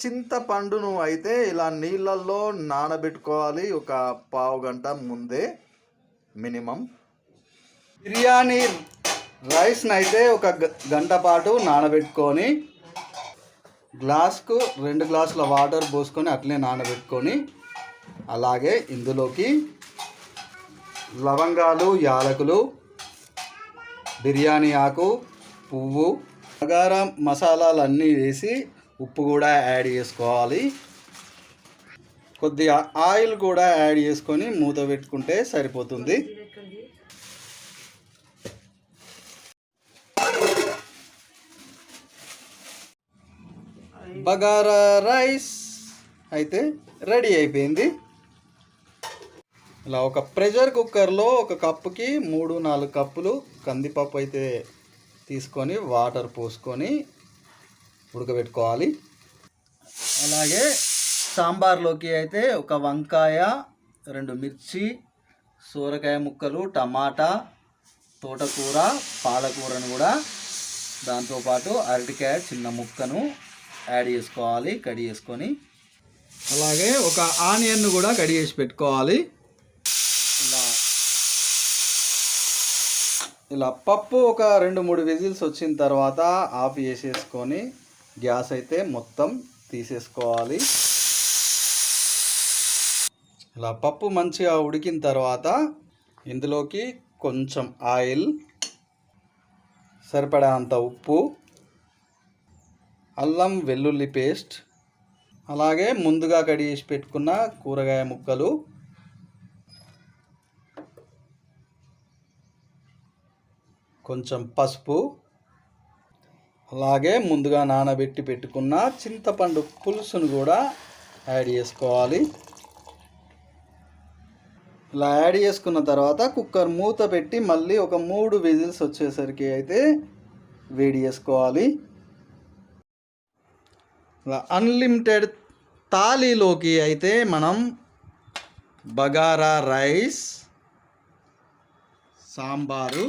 చింతపండును అయితే ఇలా నీళ్ళల్లో నానబెట్టుకోవాలి ఒక పావు గంట ముందే మినిమం. బిర్యానీ రైస్ని అయితే ఒక గ- గంట పాటు నానబెట్టుకొని గ్లాస్కు రెండు గ్లాసుల వాటర్ పోసుకొని అట్లే నానబెట్టుకొని అలాగే ఇందులోకి లవంగాలు యాలకులు బిర్యానీ ఆకు పువ్వు బగారా మసాలాలు అన్నీ వేసి ఉప్పు కూడా యాడ్ చేసుకోవాలి. కొద్దిగా ఆయిల్ కూడా యాడ్ చేసుకొని మూత పెట్టుకుంటే సరిపోతుంది. బగారా రైస్ అయితే రెడీ అయిపోయింది. ఇలా ఒక ప్రెషర్ కుక్కర్లో ఒక కప్పుకి మూడు నాలుగు కప్పులు కందిపప్పు అయితే తీసుకొని వాటర్ పోసుకొని ఉడకబెట్టుకోవాలి. అలాగే సాంబార్లోకి అయితే ఒక వంకాయ రెండు మిర్చి సూరకాయ ముక్కలు టమాటా తోటకూర పాలకూరను కూడా దాంతోపాటు అరటికాయ చిన్న ముక్కను యాడ్ చేసుకోవాలి కడి చేసుకొని. అలాగే ఒక ఆనియన్ను కూడా కడి చేసి పెట్టుకోవాలి. ఇలా. ఇలా పప్పు ఒక రెండు మూడు విజిల్స్ వచ్చిన తర్వాత ఆఫ్ చేసేసుకొని గ్యాస్ అయితే మొత్తం తీసేసుకోవాలి. ఇలా పప్పు మంచిగా ఉడికిన తర్వాత ఇందులోకి కొంచెం ఆయిల్ సరిపడా అంత ఉప్పు అల్లం వెల్లుల్లి పేస్ట్ అలాగే ముందుగా కడిగేసి పెట్టుకున్న కూరగాయ ముక్కలు కొంచెం పసుపు అలాగే ముందుగా నానబెట్టి పెట్టుకున్న చింతపండు పులుసును కూడా యాడ్ చేసుకోవాలి. ఇలా యాడ్ చేసుకున్న తర్వాత కుక్కర్ మూత పెట్టి మళ్ళీ ఒక మూడు విజిల్స్ వచ్చేసరికి అయితే వేడి చేసుకోవాలి. ఇలా అన్లిమిటెడ్ తాలీలోకి అయితే మనం బగారా రైస్ సాంబారు